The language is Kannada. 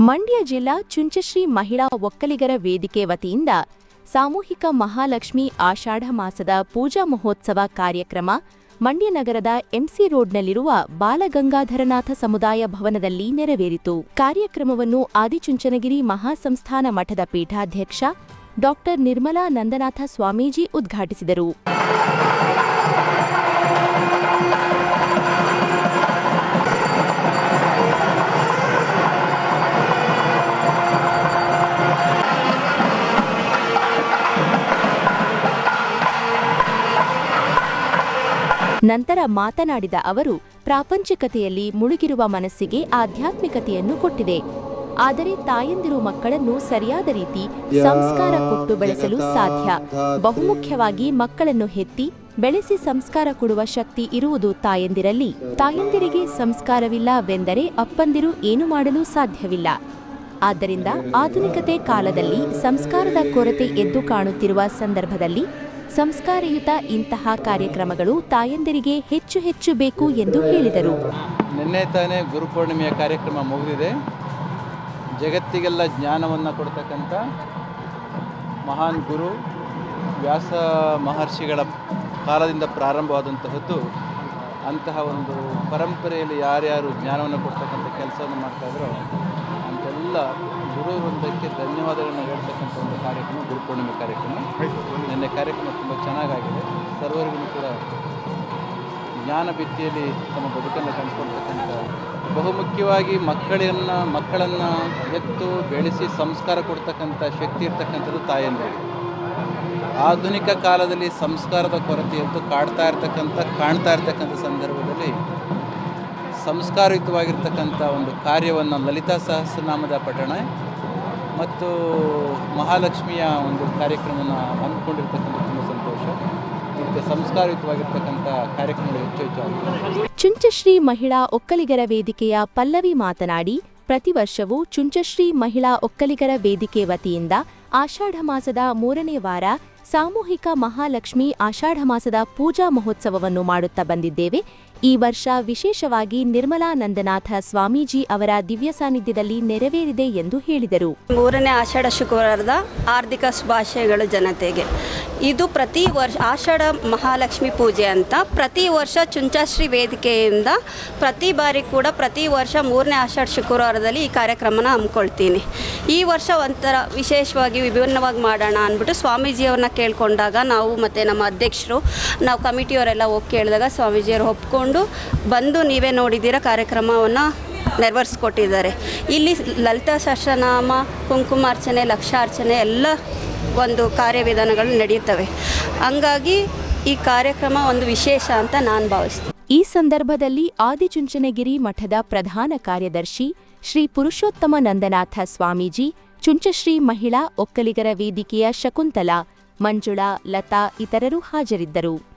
ಮಂಡ್ಯ ಜಿಲ್ಲಾ ಚುಂಚಶ್ರೀ ಮಹಿಳಾ ಒಕ್ಕಲಿಗರ ವೇದಿಕೆ ವತಿಯಿಂದ ಸಾಮೂಹಿಕ ಮಹಾಲಕ್ಷ್ಮಿ ಆಷಾಢ ಮಾಸದ ಪೂಜಾ ಮಹೋತ್ಸವ ಕಾರ್ಯಕ್ರಮ ಮಂಡ್ಯ ನಗರದ ಎಂಸಿ ರೋಡ್ನಲ್ಲಿರುವ ಬಾಲಗಂಗಾಧರನಾಥ ಸಮುದಾಯ ಭವನದಲ್ಲಿ ನೆರವೇರಿತು. ಕಾರ್ಯಕ್ರಮವನ್ನು ಆದಿಚುಂಚನಗಿರಿ ಮಹಾಸಂಸ್ಥಾನ ಮಠದ ಪೀಠಾಧ್ಯಕ್ಷ ಡಾಕ್ಟರ್ ನಿರ್ಮಲಾ ನಂದನಾಥ ಸ್ವಾಮೀಜಿ ಉದ್ಘಾಟಿಸಿದರು. ನಂತರ ಮಾತನಾಡಿದ ಅವರು ಪ್ರಾಪಂಚಿಕತೆಯಲ್ಲಿ ಮುಳುಗಿರುವ ಮನಸ್ಸಿಗೆ ಆಧ್ಯಾತ್ಮಿಕತೆಯನ್ನು ಕೊಟ್ಟಿದೆ. ಆದರೆ ತಾಯಂದಿರು ಮಕ್ಕಳನ್ನು ಸರಿಯಾದ ರೀತಿ ಸಂಸ್ಕಾರ ಕೊಟ್ಟು ಬೆಳೆಸಲು ಸಾಧ್ಯ. ಬಹುಮುಖ್ಯವಾಗಿ ಮಕ್ಕಳನ್ನು ಹೆತ್ತಿ ಬೆಳೆಸಿ ಸಂಸ್ಕಾರ ಕೊಡುವ ಶಕ್ತಿ ಇರುವುದು ತಾಯಂದಿರಲ್ಲಿ. ತಾಯಂದಿರಿಗೆ ಸಂಸ್ಕಾರವಿಲ್ಲವೆಂದರೆ ಅಪ್ಪಂದಿರು ಏನು ಮಾಡಲು ಸಾಧ್ಯವಿಲ್ಲ. ಆದ್ದರಿಂದ ಆಧುನಿಕತೆ ಕಾಲದಲ್ಲಿ ಸಂಸ್ಕಾರದ ಕೊರತೆ ಎದ್ದು ಕಾಣುತ್ತಿರುವ ಸಂದರ್ಭದಲ್ಲಿ ಸಂಸ್ಕಾರಯುತ ಇಂತಹ ಕಾರ್ಯಕ್ರಮಗಳು ತಾಯಂದಿರಿಗೆ ಹೆಚ್ಚು ಹೆಚ್ಚು ಬೇಕು ಎಂದು ಹೇಳಿದರು. ನಿನ್ನೆ ತಾನೇ ಗುರುಪೂರ್ಣಿಮೆಯ ಕಾರ್ಯಕ್ರಮ ಮುಗಿದಿದೆ. ಜಗತ್ತಿಗೆಲ್ಲ ಜ್ಞಾನವನ್ನು ಕೊಡ್ತಕ್ಕಂಥ ಮಹಾನ್ ಗುರು ವ್ಯಾಸ ಮಹರ್ಷಿಗಳ ಕಾಲದಿಂದ ಪ್ರಾರಂಭವಾದಂತಹದ್ದು ಅಂತಹ ಒಂದು ಪರಂಪರೆಯಲ್ಲಿ ಯಾರ್ಯಾರು ಜ್ಞಾನವನ್ನು ಕೊಡ್ತಕ್ಕಂಥ ಕೆಲಸವನ್ನು ಮಾಡ್ತಾಯಿದ್ರು ಅಂತೆಲ್ಲ ಗುರು ವೃಂದಕ್ಕೆ ಧನ್ಯವಾದಗಳನ್ನು ಹೇಳ್ತಕ್ಕಂಥ ಒಂದು ಕಾರ್ಯಕ್ರಮ ಗುರುಪೂರ್ಣಿಮೆ ಕಾರ್ಯಕ್ರಮ. ನಿನ್ನೆ ಕಾರ್ಯಕ್ರಮ ತುಂಬ ಚೆನ್ನಾಗಾಗಿದೆ. ಸರ್ವರಿಗೂ ಕೂಡ ಜ್ಞಾನ ಭಿತ್ತಿಯಲ್ಲಿ ತಮ್ಮ ಬದುಕನ್ನು ಕಂಡುಕೊಳ್ತಕ್ಕಂಥ ಬಹುಮುಖ್ಯವಾಗಿ ಮಕ್ಕಳನ್ನು ಮಕ್ಕಳನ್ನು ಎತ್ತು ಬೆಳೆಸಿ ಸಂಸ್ಕಾರ ಕೊಡ್ತಕ್ಕಂಥ ಶಕ್ತಿ ಇರ್ತಕ್ಕಂಥದ್ದು ತಾಯಂದಿರಿಗೆ ಆಧುನಿಕ ಕಾಲದಲ್ಲಿ ಸಂಸ್ಕಾರದ ಕೊರತೆ ಎದ್ದು ಕಾಡ್ತಾ ಇರ್ತಕ್ಕಂಥ ಕಾಣ್ತಾ ಇರ್ತಕ್ಕಂಥ ಸಂದರ್ಭದಲ್ಲಿ ಸಂಸ್ಕಾರಯುತವಾಗಿರ್ತಕ್ಕಂಥ ಒಂದು ಕಾರ್ಯವನ್ನು ಲಲಿತಾ ಸಹಸ್ರನಾಮದ ಪಠಣ ಮತ್ತು ಮಹಾಲಕ್ಷ್ಮಿಯ ಒಂದು ಕಾರ್ಯಕ್ರಮವನ್ನು ಹಮ್ಮಿಕೊಂಡಿರ್ತಕ್ಕಂಥ ತುಂಬ ಸಂತೋಷ. ಇದಕ್ಕೆ ಸಂಸ್ಕಾರಯುತವಾಗಿರ್ತಕ್ಕಂಥ ಕಾರ್ಯಕ್ರಮಗಳು ಹೆಚ್ಚು ಹೆಚ್ಚು ಚುಂಚಶ್ರೀ ಮಹಿಳಾ ಒಕ್ಕಲಿಗರ ವೇದಿಕೆಯ ಪಲ್ಲವಿ ಮಾತನಾಡಿ, ಪ್ರತಿ ವರ್ಷವೂ ಚುಂಚಶ್ರೀ ಮಹಿಳಾ ಒಕ್ಕಲಿಗರ ವೇದಿಕೆ ವತಿಯಿಂದ ಆಷಾಢ ಮಾಸದ ಮೂರನೇ ವಾರ ಸಾಮೂಹಿಕ ಮಹಾಲಕ್ಷ್ಮಿ ಆಷಾಢ ಮಾಸದ ಪೂಜಾ ಮಹೋತ್ಸವವನ್ನು ಮಾಡುತ್ತಾ ಬಂದಿದ್ದೇವೆ. ಈ ವರ್ಷ ವಿಶೇಷವಾಗಿ ನಿರ್ಮಲಾನಂದನಾಥ ಸ್ವಾಮೀಜಿ ಅವರ ದಿವ್ಯ ಸಾನ್ನಿಧ್ಯದಲ್ಲಿ ನೆರವೇರಿದೆ ಎಂದು ಹೇಳಿದರು. ಮೂರನೇ ಆಷಾಢ ಶುಕ್ರವಾರದ ಆರ್ಥಿಕ ಶುಭಾಶಯಗಳು ಜನತೆಗೆ. ಇದು ಪ್ರತಿ ವರ್ಷ ಆಷಾಢ ಮಹಾಲಕ್ಷ್ಮಿ ಪೂಜೆ ಅಂತ ಪ್ರತಿ ವರ್ಷ ಚುಂಚಾಶ್ರೀ ವೇದಿಕೆಯಿಂದ ಪ್ರತಿ ಬಾರಿ ಕೂಡ ಪ್ರತಿ ವರ್ಷ ಮೂರನೇ ಆಷಾಢ ಶುಕ್ರವಾರದಲ್ಲಿ ಈ ಕಾರ್ಯಕ್ರಮನ ಹಮ್ಮಿಕೊಳ್ತೀನಿ. ಈ ವರ್ಷ ಒಂಥರ ವಿಶೇಷವಾಗಿ ವಿಭಿನ್ನವಾಗಿ ಮಾಡೋಣ ಅಂದ್ಬಿಟ್ಟು ಸ್ವಾಮೀಜಿಯವ್ರನ್ನ ಕೇಳಿಕೊಂಡಾಗ ನಾವು ಮತ್ತು ನಮ್ಮ ಅಧ್ಯಕ್ಷರು, ನಾವು ಕಮಿಟಿಯವರೆಲ್ಲ ಹೋಗಿ ಕೇಳಿದಾಗ ಸ್ವಾಮೀಜಿಯವರು ಒಪ್ಕೊಂಡು ಬಂದು ನೀವೇ ನೋಡಿದ್ದೀರ ಕಾರ್ಯಕ್ರಮವನ್ನು ನೆರವೇರಿಸ್ಕೊಟ್ಟಿದ್ದಾರೆ. ಇಲ್ಲಿ ಲಲಿತಾ ಸಹಸ್ರನಾಮ ಕುಂಕುಮಾರ್ಚನೆ ಲಕ್ಷಾರ್ಚನೆ ಎಲ್ಲ ಒಂದು ಕಾರ್ಯವಿಧಾನಗಳು ನಡೆಯುತ್ತವೆ. ಹಂಗಾಗಿ ಈ ಕಾರ್ಯಕ್ರಮ ಒಂದು ವಿಶೇಷ ಅಂತ ನಾನು ಭಾವಿಸ್ತೀನಿ. ಈ ಸಂದರ್ಭದಲ್ಲಿ ಆದಿಚುಂಚನಗಿರಿ ಮಠದ ಪ್ರಧಾನ ಕಾರ್ಯದರ್ಶಿ ಶ್ರೀ ಪುರುಷೋತ್ತಮ ನಂದನಾಥ ಸ್ವಾಮೀಜಿ ಚುಂಚಶ್ರೀ ಮಹಿಳಾ ಒಕ್ಕಲಿಗರ ವೇದಿಕೆಯ ಶಕುಂತಲಾ ಮಂಜುಳಾ ಲತಾ ಇತರರು ಹಾಜರಿದ್ದರು.